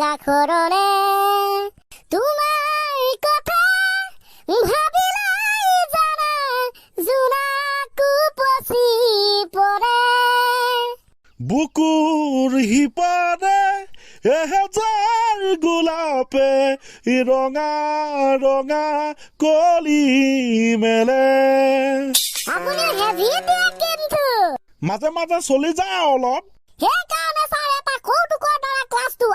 কাকরণে তোমার কথা ভাবিলাম জানা জোনাকু পছি পরে বুকুর হিপারে এহেজাৰ গোলাপে ৰঙা ৰঙা কলি মেলে। মাজে মাজে চলি যায় অলপ। সেইকাৰণে ছাৰ এটা সৌতুকৰ দ্বাৰা ক্লাছটো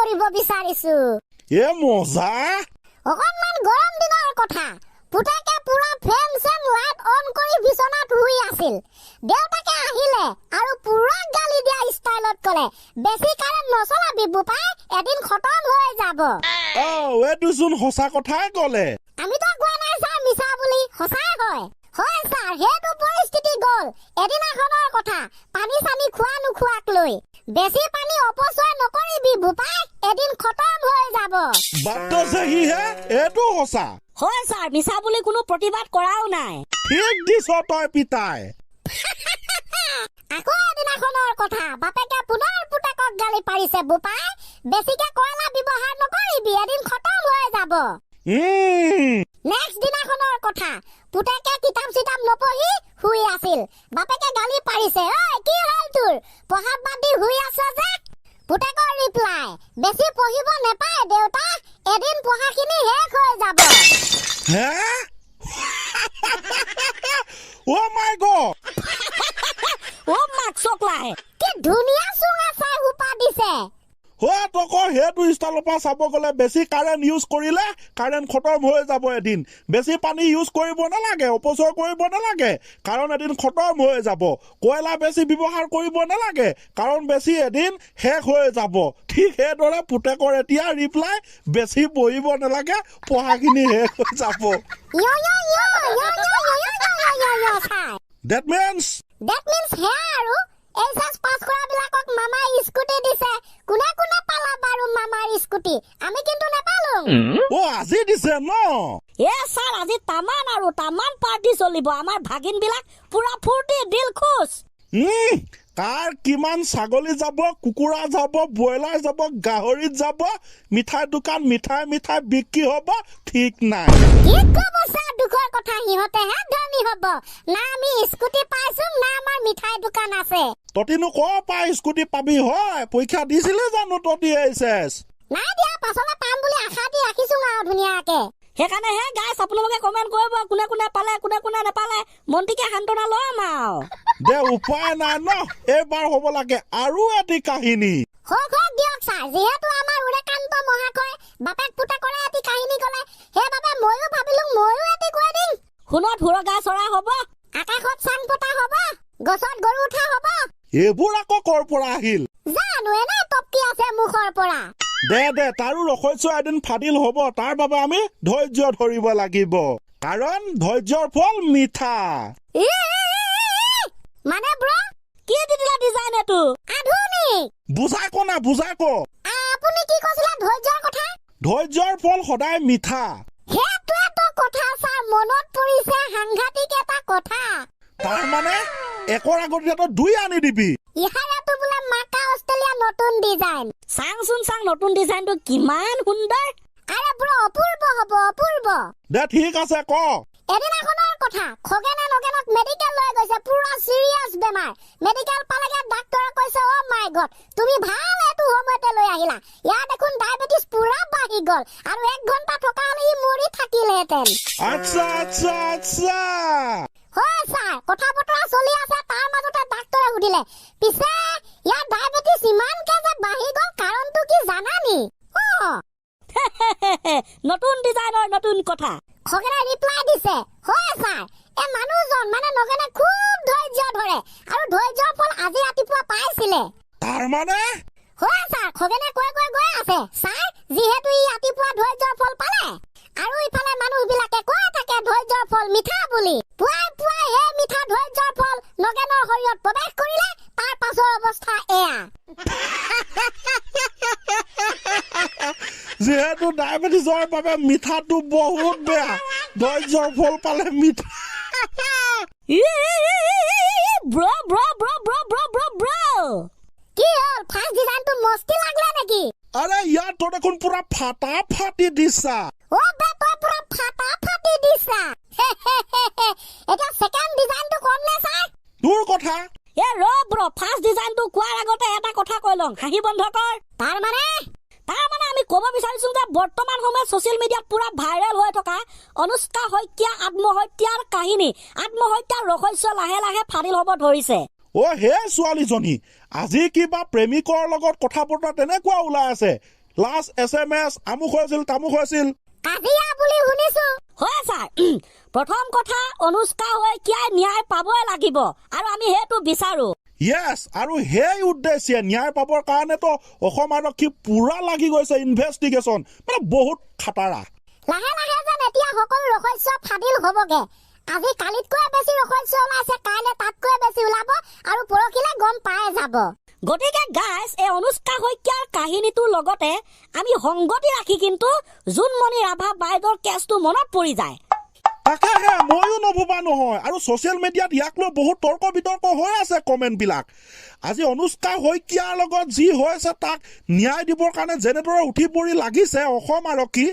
কৰিব বিচাৰিছো। এ মজা! অকণমান গৰম দিনৰ কথা। পুতেকে পুৰা ফেন চেন লাইট অন কৰি বিচনাত শুই আছিল। দেউতাকে আহিলে আৰু পুৰা গালি দিয়া ষ্টাইলত কলে বেছি কাৰেণ্ট নচলাবি বোপাই এদিন খতম হৈ যাব। আও এইটোচোন সঁচা কথাই কলে। আমিতো কোৱা নাই ছাৰ মিছা বুলি সঁচাই হয়। হয় ছাৰ সেইটো পৰিস্থিতি গ'ল। এদিনাখনৰ কথা পানী চানী খোৱা নোখোৱাক লৈ। বেছি পানী অপচয় নকৰিবি বোপাই। এদিন খতম হৈ যাব। বাট চেহিহে এইটো সঁচা। হয় ছাৰ মিছা বুলি কোনো প্ৰতিবাদ কৰাও নাই। ঠিক দিছ তই পিতাই। আকৌ এদিনাখনৰ কথা বাপেকে পুনৰ পুতেকক গালি পাৰিছে বোপাই। বেছিকে কয়লা ব্যৱহাৰ নকৰিবি এদিন খতম হৈ যাব। নেক্সট দিনাখনৰ কথা পুতেকে কিতাপ চিতাপ নপঢ়ি শুই আছিল। বাপেকে গালি পাৰিছে। ঐ কি হ'ল তোৰ? পঢ়াত বাদ দি শুই আছ যে। পুতেকৰ ৰিপ্লাই বেছি পঢ়িব নেপায় দেউতা এদিন পঢ়াখিনি শেষ হৈ যাব। অ মাই গড অ' মাক চকলাই। কি ধুনীয়া সেইটো ষ্টাইলৰ পৰা চাব গ'লে বেছি কাৰেণ্ট ইউজ কৰিলে কাৰেণ্ট খতম হৈ যাব এদিন বেছি পানী ইউজ কৰিব নালাগে অপচয় কৰিব নালাগে কাৰণ এদিন খতম হৈ যাব কয়লা বেছি ব্যৱহাৰ কৰিব নালাগে কাৰণ বেছি এদিন শেষ হৈ যাব ঠিক সেইদৰে পুতেকৰ এতিয়া ৰিপ্লাই বেছি বহিব নালাগে পঢ়াখিনি শেষ হৈ যাব ডেট মিনছ ডেট মিনছ হে আৰু পাছ কৰা বিলাকক মামাই স্কুটি দিছে। কোনে কোনে পালা বাৰু মামাৰ স্কুটি? আমি কিন্তু নেপালো। অ আজি দিছে ন? এ ছাৰ আজি তামান আৰু তামান পাৰ্টি চলিব। আমাৰ ভাগিন বিলাক পুৰা ফূৰ্তি দিল খুচ। কাৰ কিমান ছাগলী যাব কুকুৰা যাব ব্ৰইলাৰ যাব গাহৰিত যাব মিঠাই দোকান মিঠাই মিঠাই বিক্ৰী হ'ব ঠিক নাই। কি কব ছাৰ? দুখৰ কথা সিহঁতেহে ধনী হব। না আমি স্কুটি পাইছো না আমাৰ মিঠাই দোকান আছে। ততিনো কৰ পৰা স্কুটি পাবি হয়? পৰীক্ষা দিছিলি জানো ততি এইচ এছ নাই দিয়া পাছলে পাম বুলি আশা দি ৰাখিছো আৰু ধুনীয়াকে। সেইকাৰণে হে গাইছ আপোনালোকে কমেণ্ট কৰিব কোনে কোনে পালে কোনে কোনে নাপালে। মন্ত্ৰীকে সান্তনা ল'ম আৰু। দে উপায় নাই ন? এইবাৰ হ'ব লাগে আৰু এটি কাহিনী। হওক হওক দিয়ক ছাৰ যিহেতু আমাৰ উৰেকান্ত মহাশয় বাপেক পুতেকৰে এটি কাহিনী কলে সেইবাবে সোণত সুৰগা চৰা হ'ব? আকাশত চাং পতা হব? গছত গৰু উঠা হব? এইবোৰ আকৌ কৰ পৰা আহিল? জানো এনে টপকি আছে মুখৰ পৰা। দে দে তাৰো ৰহস্য এদিন ফাদিল হ'ব। তাৰ বাবে আমি ধৈৰ্য ধৰিব লাগিব। কাৰণ ধৈৰ্যৰ ফল মিঠা। মানে ব্ৰ? কি দি দিলা ডিজাইন এইটো আধুনিক। বুজাই ক না বুজাই ক আপুনি কি কৈছিলে ধৈৰ্যৰ কথা? ধৈৰ্যৰ ফল সদায় মিঠা। একৰ আগতীয়াতো দুই আনি দিবি। ইহাৰাতো বোলে মাকা অষ্ট্ৰেলিয়া নতুন ডিজাইন। চাংচোন চাং নতুন ডিজাইনটো কিমান সুন্দৰ। আৰে ব্ৰ অপূৰ্ব হব অপূৰ্ব। দে ঠিক আছে ক। এদিনাখনৰ কথা খগেনে নগেনক মেডিকেল লৈ গৈছে পুৰা চিৰিয়াছ বেমাৰ। মেডিকেল পালেগে ডাক্তৰে কৈছে অ মাই গড তুমি ভালো এইটো সময়তে লৈ আহিলা। ইয়াৰ দেখোন ডায়েবেটিছ পুৰা বাঢ়ি গ'ল আৰু এক ঘণ্টা থকা হ'লে ই মৰি থাকিলহেঁতেন। আচ্ছা আচ্ছা আচ্ছা। হয় ছাৰ কথা পিছে ইয়াৰ ডায়েবেটিছ ইমানকে যে বাঢ়ি গ'ল কাৰণটো কি জানানি? অ। নতুন ডিজাইনৰ নতুন কথা। খগেনে ৰিপ্লাই দিছে হয় ছাৰ এই মানুহজন মানে নগেনে খুব ধৈৰ্য ধৰে আৰু ধৈৰ্যৰ ফল আজি ৰাতিপুৱা পাইছিলে। তাৰমানে হয় ছাৰ খগেনে কৈ কৈ গৈ আছে ছাৰ যিহেতু ই ৰাতিপুৱা ধৈৰ্যৰ ফল পালে আৰু ইফালে মানুহ বিলাকে কৈ থাকে ধৈৰ্যৰ ফল মিঠা বুলি। পুৱাই পুৱাই সেই মিঠা ধৈৰ্যৰ ফল নগেনৰ শৰীৰত প্ৰৱেশ কৰিলে তাৰ পাছৰ অৱস্থা এয়া। যিহেতু ডায়েবেটিছৰ বাবে মিঠাটো বহুত বেয়া ধৈৰ্যৰ ফল পালে মিঠা। ব্ৰ ব্ৰ ব্ৰ ব্ৰ ব্ৰ ব্ৰ ব্ৰ। কি হ'ল? ফাৰ্ষ্ট ডিজাইনটো মস্তি লাগলে নেকি? আৰে তই দেখোন পুৰা ফাটা ফাটি দিছা। অ বে তই পুৰা ফাটা ফাটি দিছা। এতিয়া এ ৰ ব্ৰ ফাৰ্ষ্ট ডিজাইনটো কোৱাৰ আগতে এটা কথা কৈ লওঁ। হাঁহি বন্ধ কৰ তাৰ মানে? তাৰ মানে আমি ক'ব বিচাৰিছো যে বৰ্তমান সময়ত ছচিয়েল মিডিয়াত পুৰা ভাইৰেল হৈ থকা অনুষ্কা শইকীয়া আত্মহত্যাৰ কাহিনী আত্মহত্যাৰ ৰহস্য লাহে লাহে ফাদিল হ'ব ধৰিছে। অ হে ছোৱালীজনী আজি কিবা প্ৰেমিকৰ লগত কথা বতৰা তেনেকুৱা ওলাই আছে। লাষ্ট এছ এম এছ আমুক হৈছিল তামুক হৈছিল। কাজিয়া বুলি শুনিছো। হয় ছাৰ প্ৰথম কথা অনুষ্কা শইকীয়াই ন্যায় পাবই লাগিব। আমি সেইটো বিচাৰো। য়েছ আৰু সেই উদ্দেশ্যে ন্যায় পাবৰ কাৰণেতো অসম আৰক্ষী পুৰা লাগি গৈছে ইনভেষ্টিগেশ্যন মানে বহুত খাটাৰা লাহে লাহে যেন এতিয়া সকলো ৰহস্য ফাদিল হবগে। আজি কালিতকৈ বেছি ৰহস্য ওলাইছে কাইলে তাতকৈ বেছি ওলাব আৰু পৰহিলে গম পাই যাব। গতিকে গাইজ এই অনুষ্কা শইকীয়াৰ কাহিনীটোৰ লগতে আমি সংগতি ৰাখি কিন্তু জোনমণি ৰাভা বাইদেউৰ কেছটো মনত পৰি যায়। তাকেহে ময়ো নভবা নহয়। আৰু ছচিয়েল মিডিয়াত ইয়াক লৈ বহুত তৰ্ক বিতৰ্ক হৈ আছে কমেণ্টবিলাক আজি অনুষ্কা শইকীয়াৰ লগত যি হৈ আছে তাক ন্যায় দিবৰ কাৰণে যেনেদৰে উঠি পৰি লাগিছে অসম আৰক্ষী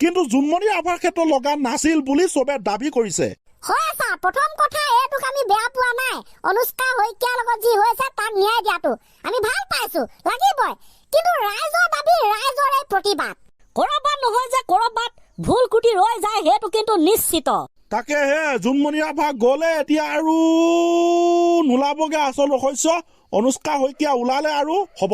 কিন্তু জোনমণি ৰাভাৰ ক্ষেত্ৰত লগা নাছিল বুলি চবে দাবী কৰিছে। কৰবাত নহয় যে কৰবাত ভুল কুটি ৰৈ যায় সেইটো কিন্তু নিশ্চিত। তাকেহে জোনমণি ৰাভা গ'লে এতিয়া আৰু নোলাবগে আচল ৰহস্য। অনুষ্কা শইকীয়া ওলালে আৰু হ'ব।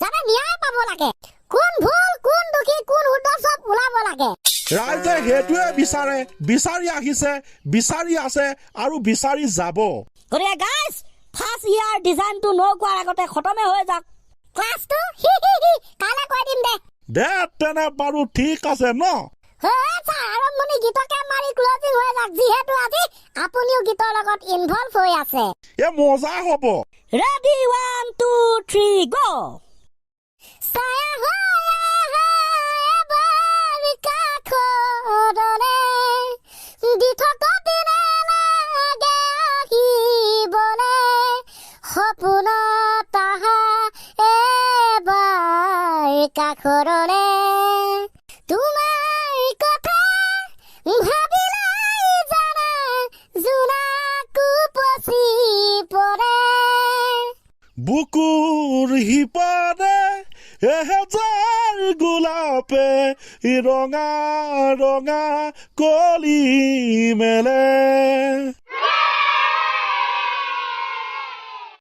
যাতে ন্যায় পাব লাগে। কোন ভুল কোন দোষী কোন শুদ্ধ চব ওলাব লাগে। ৰাইজে সেইটোৱে বিচাৰে। বিচাৰি আহিছে বিচাৰি আছে আৰু বিচাৰি যাব। গতিকে গাইজ ফাৰ্ষ্ট ইয়াৰ ডিজাইনটো নকোৱাৰ আগতে খতমে হৈ যাওক। ক্লাছটো কাইলৈ কৈ দিম দে। দে তেনে বাৰু ঠিক আছে ন? হয় ছাৰ আৰম্ভণি গীতকে মাৰি ক্লজিং হৈ যাওক যিহেতু আজি আপুনিও গীতৰ লগত ইনভলভ হৈ আছে। এ মজা হ'ব। ৰেডি ওৱান টু থ্ৰী গ' ছায়া হৈ আহা এবাৰ কাষৰলে, দি থকা দিনে লাগে আহিবলে, সপোনত লেখা করলে তোমার কথা ভাবিলাই জানা জোনাকু পছি পরে বুকুর হিপারে এহেজাৰ গোলাপে ৰঙা ৰঙা কলি মেলে।